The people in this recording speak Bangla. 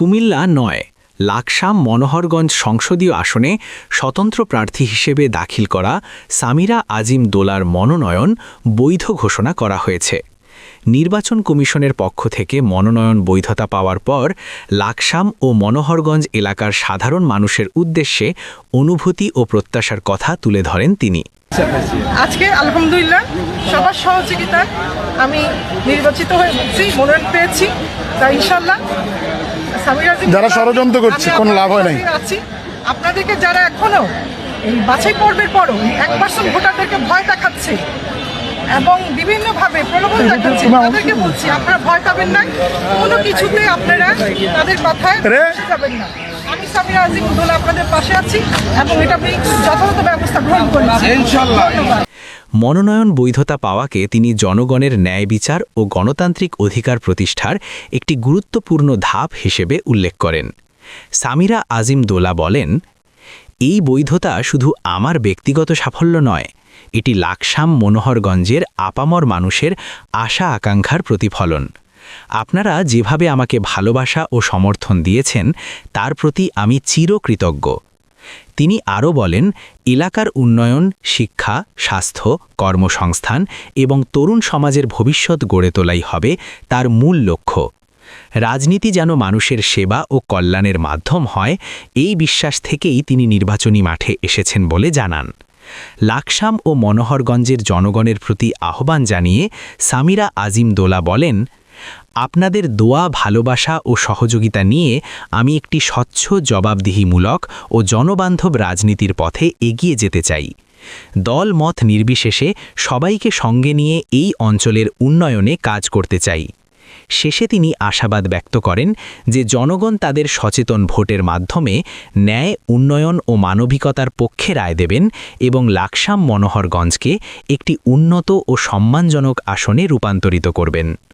কুমিল্লা নয়, লাকসাম মনোহরগঞ্জ সংসদীয় আসনে স্বতন্ত্র প্রার্থী হিসেবে দাখিল করা সামিরা আজিম দোলার মনোনয়ন বৈধ ঘোষণা করা হয়েছে। নির্বাচন কমিশনের পক্ষ থেকে মনোনয়ন বৈধতা পাওয়ার পর লাকসাম ও মনোহরগঞ্জ এলাকার সাধারণ মানুষের উদ্দেশ্যে অনুভূতি ও প্রত্যাশার কথা তুলে ধরেন তিনি। আজকে আলহামদুলিল্লাহ সবার সহযোগিতায় আমি নির্বাচিত হয়েছি, মনোনয়ন পেয়েছি। তাই ইনশাল্লাহ যারা ষড়যন্ত্র করছে, কোনো লাভ হয় নাই। আছি আপনাদেরকে যারা এখনও এই বাছাই পর্বের পরও এক পার্সেন্ট ভোটারদেরকে ভয় দেখাচ্ছে এবং বিভিন্নভাবে প্রলোভন দেখাচ্ছে তাদেরকে বলছি আপনারা ভয় পাবেন না। কোনো কিছুতে আপনারা তাদের কথায় যাবেন না। আমি সামিরা আজিম দোলা আপনাদের পাশে আছি এবং এটা আমি যথাযথ ব্যবস্থা গ্রহণ করেছি। মনোনয়ন বৈধতা পাওয়াকে তিনি জনগণের ন্যায় বিচার ও গণতান্ত্রিক অধিকার প্রতিষ্ঠার একটি গুরুত্বপূর্ণ ধাপ হিসেবে উল্লেখ করেন। সামিরা আজিম দোলা বলেন, এই বৈধতা শুধু আমার ব্যক্তিগত সাফল্য নয়, এটি লাকসাম মনোহরগঞ্জের আপামর মানুষের আশা আকাঙ্ক্ষার প্রতিফলন। আপনারা যেভাবে আমাকে ভালোবাসা ও সমর্থন দিয়েছেন, তার প্রতি আমি চিরকৃতজ্ঞ। তিনি আরও বলেন, এলাকার উন্নয়ন, শিক্ষা, স্বাস্থ্য, কর্মসংস্থান এবং তরুণ সমাজের ভবিষ্যৎ গড়ে তোলাই হবে তার মূল লক্ষ্য। রাজনীতি যেন মানুষের সেবা ও কল্যাণের মাধ্যম হয়, এই বিশ্বাস থেকেই তিনি নির্বাচনী মাঠে এসেছেন বলে জানান। লাকসাম ও মনোহরগঞ্জের জনগণের প্রতি আহ্বান জানিয়ে সামিরা আজিম দোলা বলেন আপনাদের দোয়া, ভালোবাসা ও সহযোগিতা নিয়ে আমি একটি স্বচ্ছ, জবাবদিহিমূলক ও জনবান্ধব রাজনীতির পথে এগিয়ে যেতে চাই। দল মত নির্বিশেষে সবাইকে সঙ্গে নিয়ে এই অঞ্চলের উন্নয়নে কাজ করতে চাই। শেষে তিনি আশাবাদ ব্যক্ত করেন যে জনগণ তাদের সচেতন ভোটের মাধ্যমে ন্যায়, উন্নয়ন ও মানবিকতার পক্ষে রায় দেবেন এবং লাকসাম মনোহরগঞ্জকে একটি উন্নত ও সম্মানজনক আসনে রূপান্তরিত করবেন।